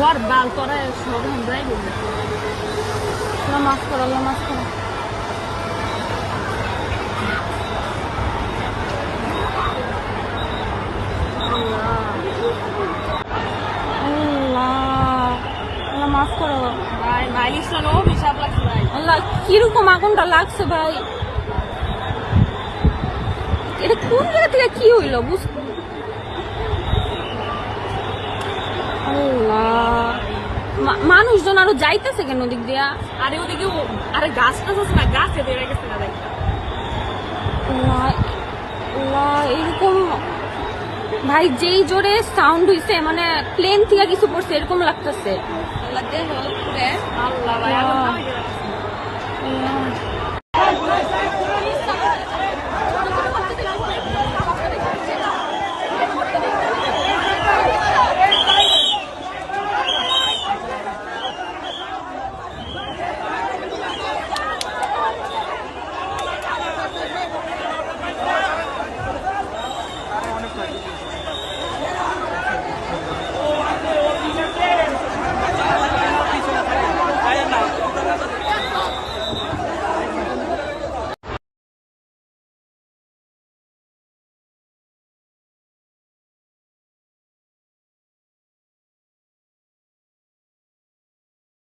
ঘর বাল তোরা সব আল্লাহ মাফ করো। আল্লাহ। করো। কীরকম আগুনটা লাগছে ভাই? এটা কোন জায়গা থেকে কি হইল? বুঝ আল্লাহ মা- মানুষজন আরও যাইতেছে কেন ওদিক দিয়া? আরে ওদিকে ও- আরে গাছ টাছ আছে না গাছে বেড়ে গেছে না দেখ। এরকম ভাই যেই জোরে সাউন্ড হইছে মানে প্লেন থেকে কিছু পড়ছে এরকম লাগতেছে। আল্লাহ ভাই